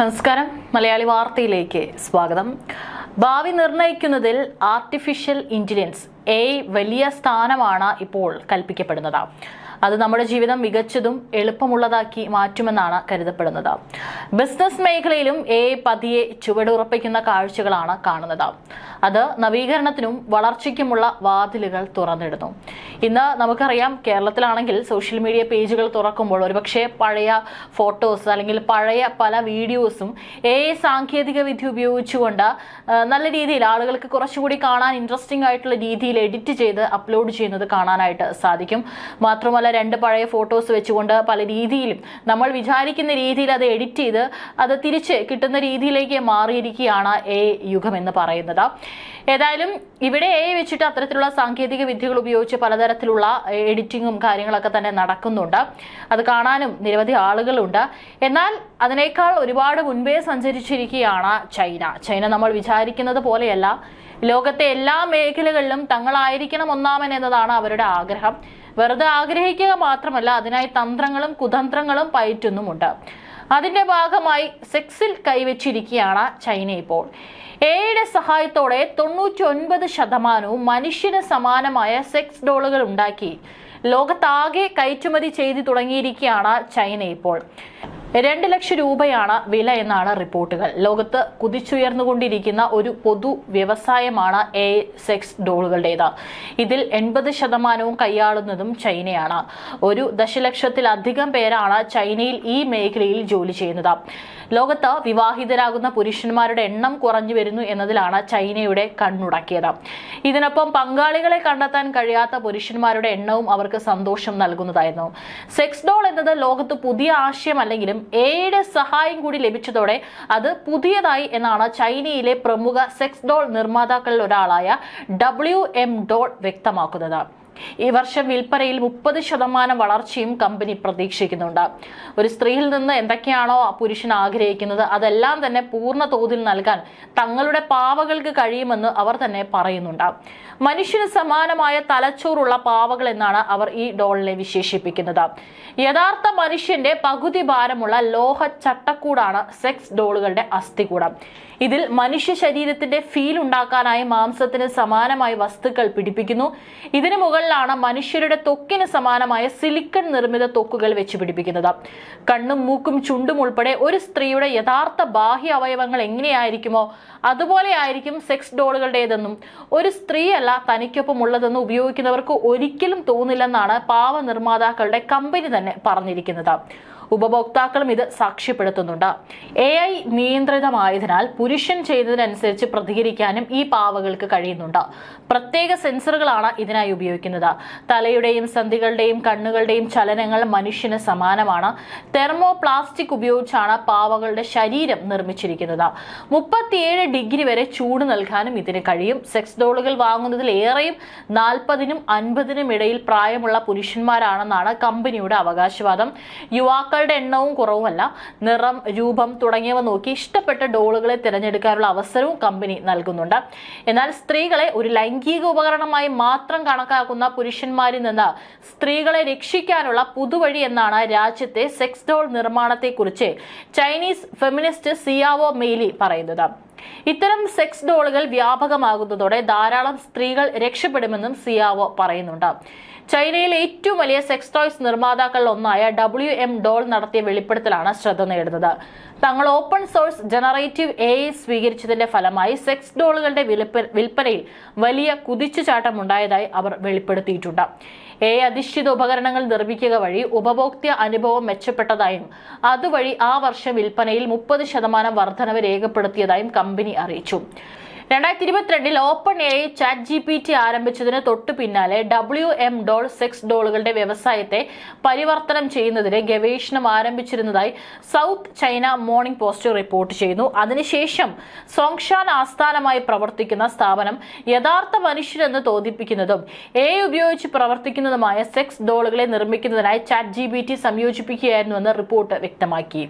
നമസ്കാരം. മലയാളി വാർത്തയിലേക്ക് സ്വാഗതം. ഭാവി നിർണയിക്കുന്നതിൽ ആർട്ടിഫിഷ്യൽ ഇന്റലിജൻസ് എ വലിയ സ്ഥാനമാണ് ഇപ്പോൾ കൽപ്പിക്കപ്പെടുന്നത്. അത് നമ്മുടെ ജീവിതം മികച്ചതും എളുപ്പമുള്ളതാക്കി മാറ്റുമെന്നാണ് കരുതപ്പെടുന്നത്. ബിസിനസ് മേഖലയിലും എ പതിയെ ചുവടുറപ്പിക്കുന്ന കാഴ്ചകളാണ് കാണുന്നത്. അത് നവീകരണത്തിനും വളർച്ചയ്ക്കുമുള്ള വാതിലുകൾ തുറന്നിടുന്നു. ഇന്ന് നമുക്കറിയാം കേരളത്തിലാണെങ്കിൽ സോഷ്യൽ മീഡിയ പേജുകൾ തുറക്കുമ്പോൾ ഒരുപക്ഷെ പഴയ ഫോട്ടോസ് അല്ലെങ്കിൽ പഴയ പല വീഡിയോസും എ സാങ്കേതിക വിദ്യ ഉപയോഗിച്ചുകൊണ്ട് നല്ല രീതിയിൽ ആളുകൾക്ക് കുറച്ചുകൂടി കാണാൻ ഇൻട്രസ്റ്റിംഗ് ആയിട്ടുള്ള രീതിയിൽ എഡിറ്റ് ചെയ്ത് അപ്ലോഡ് ചെയ്യുന്നത് കാണാനായിട്ട് സാധിക്കും. മാത്രമല്ല രണ്ട് പഴയ ഫോട്ടോസ് വെച്ചുകൊണ്ട് പല രീതിയിലും നമ്മൾ വിചാരിക്കുന്ന രീതിയിൽ അത് എഡിറ്റ് ചെയ്ത് അത് തിരിച്ച് കിട്ടുന്ന രീതിയിലേക്ക് മാറിയിരിക്കുകയാണ് എ യുഗം എന്ന് പറയുന്നത്. ഏതായാലും ഇവിടെ എ വെച്ചിട്ട് അത്തരത്തിലുള്ള സാങ്കേതിക വിദ്യകൾ ഉപയോഗിച്ച് പലതരത്തിലുള്ള എഡിറ്റിങ്ങും കാര്യങ്ങളൊക്കെ തന്നെ നടക്കുന്നുണ്ട്. അത് കാണാനും നിരവധി ആളുകളുണ്ട്. എന്നാൽ അതിനേക്കാൾ ഒരുപാട് മുൻപേ സഞ്ചരിച്ചിരിക്കുകയാണ് ചൈന. ചൈന നമ്മൾ വിചാരിക്കുന്നത് പോലെയല്ല. ലോകത്തെ എല്ലാ മേഖലകളിലും തങ്ങളായിരിക്കണം ഒന്നാമൻ എന്നതാണ് അവരുടെ ആഗ്രഹം. വെറുതെ ആഗ്രഹിക്കുക മാത്രമല്ല അതിനായി തന്ത്രങ്ങളും കുതന്ത്രങ്ങളും പയറ്റുന്നുമുണ്ട്. അതിന്റെ ഭാഗമായി സെക്സിൽ കൈവച്ചിരിക്കുകയാണ് ചൈന ഇപ്പോൾ. എയുടെ സഹായത്തോടെ തൊണ്ണൂറ്റി ഒൻപത് ശതമാനവും മനുഷ്യന് സമാനമായ സെക്സ് ഡോളുകൾ ഉണ്ടാക്കി. ലോകത്താകെ കയറ്റുമതി ചെയ്തു തുടങ്ങിയിരിക്കുകയാണ് ചൈന ഇപ്പോൾ. രണ്ട് ലക്ഷം രൂപയാണ് വില എന്നാണ് റിപ്പോർട്ടുകൾ. ലോകത്ത് കുതിച്ചുയർന്നുകൊണ്ടിരിക്കുന്ന ഒരു പൊതു വ്യവസായമാണ് എ സെക്സ് ഡോളുകളുടേത്. ഇതിൽ എൺപത് ശതമാനവും കൈയാളുന്നതും ചൈനയാണ്. ഒരു ദശലക്ഷത്തിലധികം പേരാണ് ചൈനയിൽ ഈ മേഖലയിൽ ജോലി ചെയ്യുന്നത്. ലോകത്ത് വിവാഹിതരാകുന്ന പുരുഷന്മാരുടെ എണ്ണം കുറഞ്ഞു വരുന്നു എന്നതിലാണ് ചൈനയുടെ കണ്ണുടക്കിയത്. ഇതിനൊപ്പം പങ്കാളികളെ കണ്ടെത്താൻ കഴിയാത്ത പുരുഷന്മാരുടെ എണ്ണവും അവർക്ക് സന്തോഷം നൽകുന്നതായിരുന്നു. സെക്സ് ഡോൾ എന്നത് ലോകത്ത് പുതിയ ആശയമല്ലെങ്കിലും എയുടെ സഹായം കൂടി ലഭിച്ചതോടെ അത് പുതിയതായി എന്നാണ് ചൈനയിലെ പ്രമുഖ സെക്സ് ഡോൾ നിർമ്മാതാക്കളിൽ ഒരാളായ ഡബ്ല്യു എം ഡോൾ വ്യക്തമാക്കുന്നത്. ഈ വർഷം വിൽപ്പനയിൽ മുപ്പത് ശതമാനം വളർച്ചയും കമ്പനി പ്രതീക്ഷിക്കുന്നുണ്ട്. ഒരു സ്ത്രീയിൽ നിന്ന് എന്തൊക്കെയാണോ ആ പുരുഷൻ ആഗ്രഹിക്കുന്നത് അതെല്ലാം തന്നെ പൂർണ തോതിൽ നൽകാൻ തങ്ങളുടെ പാവകൾക്ക് കഴിയുമെന്ന് അവർ തന്നെ പറയുന്നുണ്ട്. മനുഷ്യന് സമാനമായ തലച്ചോറുള്ള പാവകൾ എന്നാണ് അവർ ഈ ഡോളിനെ വിശേഷിപ്പിക്കുന്നത്. യഥാർത്ഥ മനുഷ്യന്റെ പകുതി ഭാരമുള്ള ലോഹ ചട്ടക്കൂടാണ് സെക്സ് ഡോളുകളുടെ അസ്ഥികൂടം. ഇതിൽ മനുഷ്യ ശരീരത്തിന്റെ ഫീൽ ഉണ്ടാക്കാനായി മാംസത്തിന് സമാനമായ വസ്തുക്കൾ പിടിപ്പിക്കുന്നു. ഇതിനു മുകളിലാണ് മനുഷ്യരുടെ തൊക്കിന് സമാനമായ സിലിക്കൺ നിർമ്മിത തൊക്കുകൾ വെച്ച് പിടിപ്പിക്കുന്നത്. കണ്ണും മൂക്കും ചുണ്ടും ഉൾപ്പെടെ ഒരു സ്ത്രീയുടെ യഥാർത്ഥ ബാഹ്യ അവയവങ്ങൾ എങ്ങനെയായിരിക്കുമോ അതുപോലെ ആയിരിക്കും സെക്സ് ഡോളുകളുടേതെന്നും ഒരു സ്ത്രീയല്ല തനിക്കൊപ്പം ഉള്ളതെന്ന് ഉപയോഗിക്കുന്നവർക്ക് ഒരിക്കലും തോന്നില്ലെന്നാണ് പാവ നിർമ്മാതാക്കളുടെ കമ്പനി തന്നെ പറഞ്ഞിരിക്കുന്നത്. ഉപഭോക്താക്കളും ഇത് സാക്ഷ്യപ്പെടുത്തുന്നുണ്ട്. എ ഐ നിയന്ത്രിതമായതിനാൽ പുരുഷൻ ചെയ്തതിനനുസരിച്ച് പ്രതികരിക്കാനും ഈ പാവകൾക്ക് കഴിയുന്നുണ്ട്. പ്രത്യേക സെൻസറുകളാണ് ഇതിനായി ഉപയോഗിക്കുന്നത്. തലയുടെയും സന്ധികളുടെയും കണ്ണുകളുടെയും ചലനങ്ങൾ മനുഷ്യന് സമാനമാണ്. തെർമോ പ്ലാസ്റ്റിക് ഉപയോഗിച്ചാണ് പാവകളുടെ ശരീരം നിർമ്മിച്ചിരിക്കുന്നത്. മുപ്പത്തിയേഴ് ഡിഗ്രി വരെ ചൂട് നൽകാനും ഇതിന് കഴിയും. സെക്സ് ഡോളുകൾ വാങ്ങുന്നതിൽ ഏറെയും നാൽപ്പതിനും അൻപതിനും ഇടയിൽ പ്രായമുള്ള പുരുഷന്മാരാണെന്നാണ് കമ്പനിയുടെ അവകാശവാദം. യുവാക്കളുടെ എണ്ണവും കുറവുമല്ല. നിറം രൂപം തുടങ്ങിയവ നോക്കി ഇഷ്ടപ്പെട്ട ഡോളുകളെ തിരഞ്ഞെടുക്കാനുള്ള അവസരവും കമ്പനി നൽകുന്നുണ്ട്. എന്നാൽ സ്ത്രീകളെ ഒരു ലൈംഗിക ഉപകരണമായി മാത്രം കണക്കാക്കുന്ന പുരുഷന്മാരിൽ നിന്ന് സ്ത്രീകളെ രക്ഷിക്കാനുള്ള പുതുവഴി എന്നാണ് രാജ്യത്തെ സെക്സ് ഡോൾ നിർമ്മാണത്തെക്കുറിച്ച് ചൈനീസ് ഫെമിനിസ്റ്റ് സിയാവോ മെയ്ലി പറയുന്നത്. ഇത്തരം സെക്സ് ഡോളുകൾ വ്യാപകമാകുന്നതോടെ ധാരാളം സ്ത്രീകൾ രക്ഷപ്പെടുമെന്നും സിയാവോ പറയുന്നുണ്ട്. ചൈനയിലെ ഏറ്റവും വലിയ സെക്സ് ടോയ്സ് നിർമ്മാതാക്കളിൽ ഒന്നായ ഡബ്ല്യു എം ഡോൾ നടത്തിയ വെളിപ്പെടുത്തലാണ് ശ്രദ്ധ നേടുന്നത്. തങ്ങൾ ഓപ്പൺ സോഴ്സ് ജനറേറ്റീവ് എ സ്വീകരിച്ചതിന്റെ ഫലമായി സെക്സ് ഡോളുകളുടെ വിൽപ്പ വിൽപ്പനയിൽ വലിയ കുതിച്ചുചാട്ടം ഉണ്ടായതായി അവർ വെളിപ്പെടുത്തിയിട്ടുണ്ട്. എ അധിഷ്ഠിത ഉപകരണങ്ങൾ നിർമ്മിക്കുക വഴി ഉപഭോക്തൃ അനുഭവം മെച്ചപ്പെട്ടതായും അതുവഴി ആ വർഷം വിൽപ്പനയിൽ മുപ്പത് ശതമാനം വർധനവ് രേഖപ്പെടുത്തിയതായും കമ്പനി അറിയിച്ചു. രണ്ടായിരത്തി ഇരുപത്തിരണ്ടിൽ open A chat G P T ആരംഭിച്ചതിന് തൊട്ടു പിന്നാലെ ഡബ്ല്യു എം ഡോൾ സെക്സ് ഡോളുകളുടെ വ്യവസായത്തെ പരിവർത്തനം ചെയ്യുന്നതിന് ഗവേഷണം ആരംഭിച്ചിരുന്നതായി South China Morning Post report ചെയ്യുന്നു. അതിനുശേഷം സോങ്ഷാൻ ആസ്ഥാനമായി പ്രവർത്തിക്കുന്ന സ്ഥാപനം യഥാർത്ഥ മനുഷ്യരെന്ന് തോന്നിപ്പിക്കുന്നതും എ ഉപയോഗിച്ച് പ്രവർത്തിക്കുന്നതുമായ സെക്സ് ഡോളുകളെ നിർമ്മിക്കുന്നതിനായി ചാറ്റ് ജി ബി ടി സംയോജിപ്പിക്കുകയായിരുന്നുവെന്ന് റിപ്പോർട്ട് വ്യക്തമാക്കി.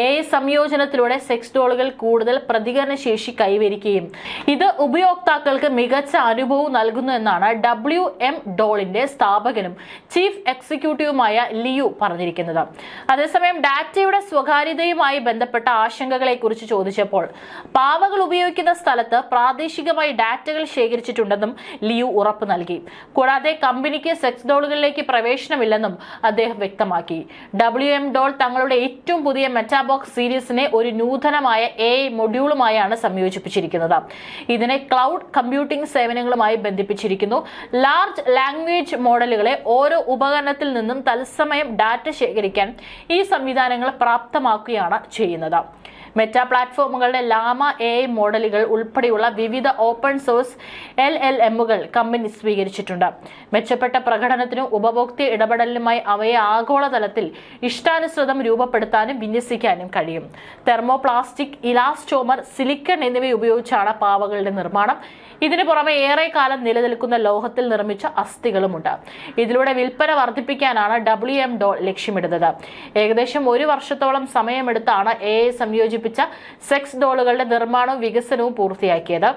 എ സംയോജനത്തിലൂടെ സെക്സ് ഡോളുകൾ കൂടുതൽ പ്രതികരണശേഷി കൈവരിക്കുകയും ഇത് ഉപയോക്താക്കൾക്ക് മികച്ച അനുഭവം നൽകുന്നു എന്നാണ് ഡബ്ല്യു എം ഡോളിന്റെ സ്ഥാപകനും ചീഫ് എക്സിക്യൂട്ടീവുമായ ലിയു പറഞ്ഞിരിക്കുന്നത്. അതേസമയം ഡാറ്റയുടെ സ്വകാര്യതയുമായി ബന്ധപ്പെട്ട ആശങ്കകളെ കുറിച്ച് ചോദിച്ചപ്പോൾ പാവകൾ ഉപയോഗിക്കുന്ന സ്ഥലത്ത് പ്രാദേശികമായി ഡാറ്റകൾ ശേഖരിച്ചിട്ടുണ്ടെന്നും ലിയു ഉറപ്പ് നൽകി. കൂടാതെ കമ്പനിക്ക് സെക്സ് ഡോളുകളിലേക്ക് പ്രവേശനമില്ലെന്നും അദ്ദേഹം വ്യക്തമാക്കി. ഡബ്ല്യു എം ഡോൾ തങ്ങളുടെ ഏറ്റവും പുതിയ മെറ്റാബോക്സ് സീരീസിനെ ഒരു നൂതനമായ എ മൊഡ്യൂളുമായാണ് സംയോജിപ്പിച്ചിരിക്കുന്നത്. ഇതിനെ ക്ലൗഡ് കമ്പ്യൂട്ടിംഗ് സേവനങ്ങളുമായി ബന്ധിപ്പിച്ചിരിക്കുന്നു. ലാർജ് ലാംഗ്വേജ് മോഡലുകളെ ഓരോ ഉപകരണത്തിൽ നിന്നും തത്സമയം ഡാറ്റ ശേഖരിക്കാൻ ഈ സംവിധാനങ്ങൾ പ്രാപ്തമാക്കുകയാണ് ചെയ്യുന്നത്. മെറ്റ പ്ലാറ്റ്ഫോമുകളുടെ ലാമ എ മോഡലുകൾ ഉൾപ്പെടെയുള്ള വിവിധ ഓപ്പൺ സോഴ്സ് എൽ എൽ എമ്മുകൾ കമ്പനി സ്വീകരിച്ചിട്ടുണ്ട്. മെച്ചപ്പെട്ട പ്രകടനത്തിനും ഉപഭോക്തൃ ഇടപെടലിനുമായി അവയെ ആഗോളതലത്തിൽ ഇഷ്ടാനുസൃതം രൂപപ്പെടുത്താനും വിന്യസിക്കാനും കഴിയും. തെർമോപ്ലാസ്റ്റിക് ഇലാസ്റ്റോമർ സിലിക്കൺ എന്നിവ ഉപയോഗിച്ചാണ് പാവകളുടെ നിർമ്മാണം. ഇതിനു പുറമെ ഏറെ കാലം നിലനിൽക്കുന്ന ലോഹത്തിൽ നിർമ്മിച്ച അസ്ഥികളുമുണ്ട്. ഇതിലൂടെ വിൽപ്പന വർദ്ധിപ്പിക്കാനാണ് ഡബ്ല്യു എം ഡോൾ ലക്ഷ്യമിടുന്നത്. ഏകദേശം ഒരു വർഷത്തോളം സമയമെടുത്താണ് എ സംയോജിപ്പിച്ച സെക്സ് ഡോളുകളുടെ നിർമ്മാണവും വികസനവും പൂർത്തിയാക്കിയത്.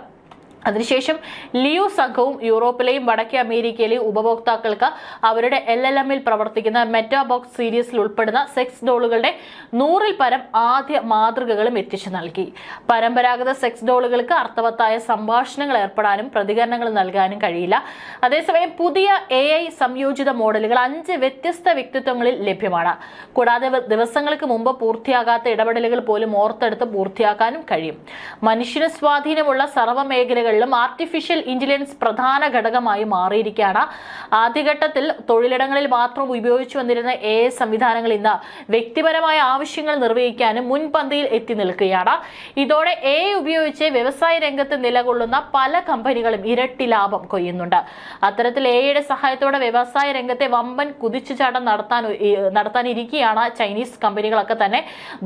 അതിനുശേഷം ലിയോ സംഘവും യൂറോപ്പിലെയും വടക്കേ അമേരിക്കയിലെയും ഉപഭോക്താക്കൾക്ക് അവരുടെ എൽ എൽ എമ്മിൽ പ്രവർത്തിക്കുന്ന മെറ്റാബോക്സ് സീരീസിൽ ഉൾപ്പെടുന്ന സെക്സ് ഡോളുകളുടെ നൂറിൽ പരം ആദ്യ മാതൃകകളും എത്തിച്ചു നൽകി. പരമ്പരാഗത സെക്സ് ഡോളുകൾക്ക് അർത്ഥവത്തായ സംഭാഷണങ്ങൾ ഏർപ്പെടാനും പ്രതികരണങ്ങൾ നൽകാനും കഴിയില്ല. അതേസമയം പുതിയ എ ഐ സംയോജിത മോഡലുകൾ അഞ്ച് വ്യത്യസ്ത വ്യക്തിത്വങ്ങളിൽ ലഭ്യമാണ്. കൂടാതെ ദിവസങ്ങൾക്ക് മുമ്പ് പൂർത്തിയാകാത്ത ഇടപെടലുകൾ പോലും ഓർത്തെടുത്ത് പൂർത്തിയാക്കാനും കഴിയും. മനുഷ്യന് സ്വാധീനമുള്ള സർവ മേഖലകളിലും ആർട്ടിഫിഷ്യൽ ഇന്റലിജൻസ് പ്രധാന ഘടകമായി മാറിയിരിക്കുകയാണ്. ആദ്യഘട്ടത്തിൽ തൊഴിലിടങ്ങളിൽ മാത്രം ഉപയോഗിച്ചു വന്നിരുന്ന എ സംവിധാനങ്ങൾ ഇന്ന് വ്യക്തിപരമായ ആവശ്യങ്ങൾ നിർവഹിക്കാനും മുൻപന്തിയിൽ എത്തി നിൽക്കുകയാണ്. ഇതോടെ എ ഉപയോഗിച്ച് വ്യവസായ രംഗത്ത് നിലകൊള്ളുന്ന പല കമ്പനികളും ഇരട്ടി ലാഭം കൊയ്യുന്നുണ്ട്. അത്തരത്തിൽ എയുടെ സഹായത്തോടെ വ്യവസായ രംഗത്തെ വമ്പൻ കുതിച്ചുചാട്ടം നടത്താൻ നടത്താനിരിക്കുകയാണ് ചൈനീസ് കമ്പനികളൊക്കെ തന്നെ.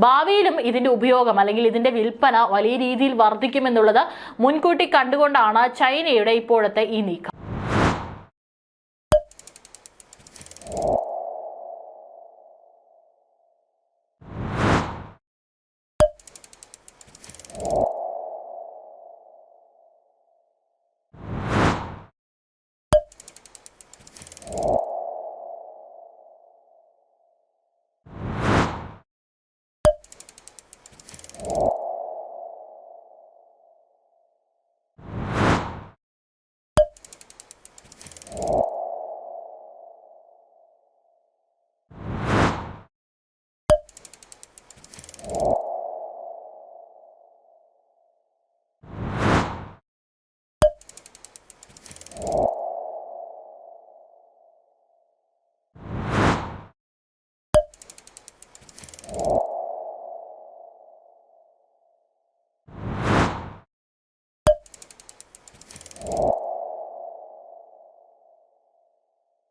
ഭാവിയിലും ഇതിന്റെ ഉപയോഗം അല്ലെങ്കിൽ ഇതിന്റെ വിൽപ്പന വലിയ രീതിയിൽ വർദ്ധിക്കുമെന്നുള്ളത് മുൻകൂട്ടി കണ്ടുകൊണ്ടാണ് ചൈനയുടെ ഇപ്പോഴത്തെ ഈ നീക്കം.